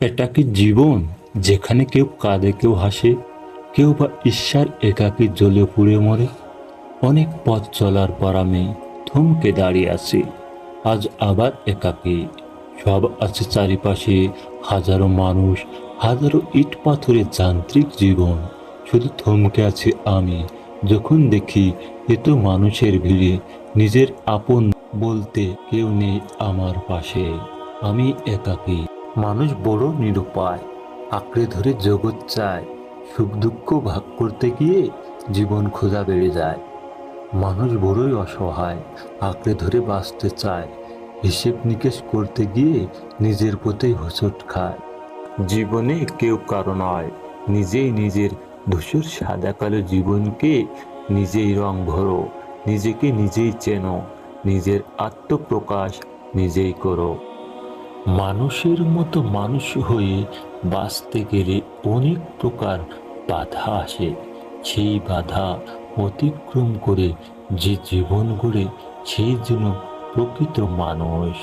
এটা কি জীবন যেখানে কেউ কাঁদে, কেউ হাসে, কেউ বা ঈশ্বর একাকী জ্বলে পুড়ে মরে? অনেক পথ চলার পর আমি থমকে দাঁড়িয়ে আছি, আজ আবার একাকী। সব আছে চারিপাশে, হাজারো মানুষ, হাজারো ইট পাথরের যান্ত্রিক জীবন। শুধু থমকে আছি আমি, যখন দেখি এত মানুষের ভিড়ে, নিজের আপন বলতে কেউ নেই আমার পাশে। আমি একাকী। মানুষ বড় নিরুপায়, আঁকড়ে ধরে জগৎ চায়। সুখ দুঃখ ভাগ করতে গিয়ে জীবন খোঁজা বেড়ে যায়। মানুষ বড়ই অসহায়, আঁকড়ে ধরে বাঁচতে চায়। হিসেব নিকেশ করতে গিয়ে নিজের পথেই হোঁচট খায়। জীবনে কেউ কারও নয়, নিজেই নিজের ধূসর সাদা কালো জীবনকে নিজেই রং ভরো, নিজেকে নিজেই চেনো, নিজের আত্মপ্রকাশ নিজেই করো। মানুষের মতো মানুষ হয়ে বাঁচতে গেলে অনেক প্রকার বাধা আসে। সেই বাধা অতিক্রম করে যে জীবন গড়ে, সেই জন্য প্রকৃত মানুষ।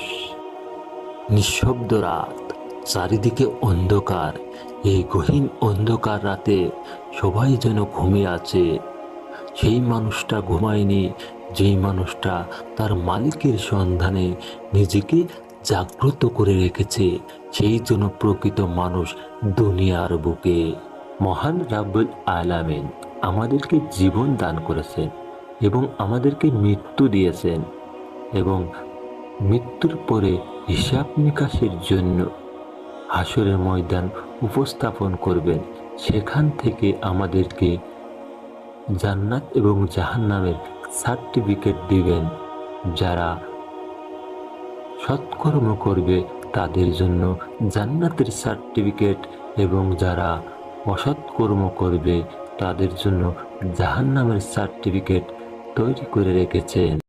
নিঃশব্দ রাত, চারিদিকে অন্ধকার। এই গহীন অন্ধকার রাতে সবাই যেন ঘুমিয়ে আছে। সেই মানুষটা ঘুমায়নি, যেই মানুষটা তার মালিকের সন্ধানে নিজেকে জাগ্রত করে রেখেছে সেই জন্য প্রকৃত মানুষ দুনিয়ার বুকে। মহান রাব্বুল আলামিন আমাদেরকে জীবন দান করেছেন এবং আমাদেরকে মৃত্যু দিয়েছেন এবং মৃত্যুর পরে হিসাব নিকাশের জন্য হাসরের ময়দান উপস্থাপন করবেন। সেখান থেকে আমাদেরকে জান্নাত এবং জাহান্নামের সার্টিফিকেট দিবেন যারা সৎকর্ম করবে তাদের জন্য জান্নাতের সার্টিফিকেট এবং যারা অসৎকর্ম করবে তাদের জন্য জাহান্নামের সার্টিফিকেট তৈরি করে রেখেছেন।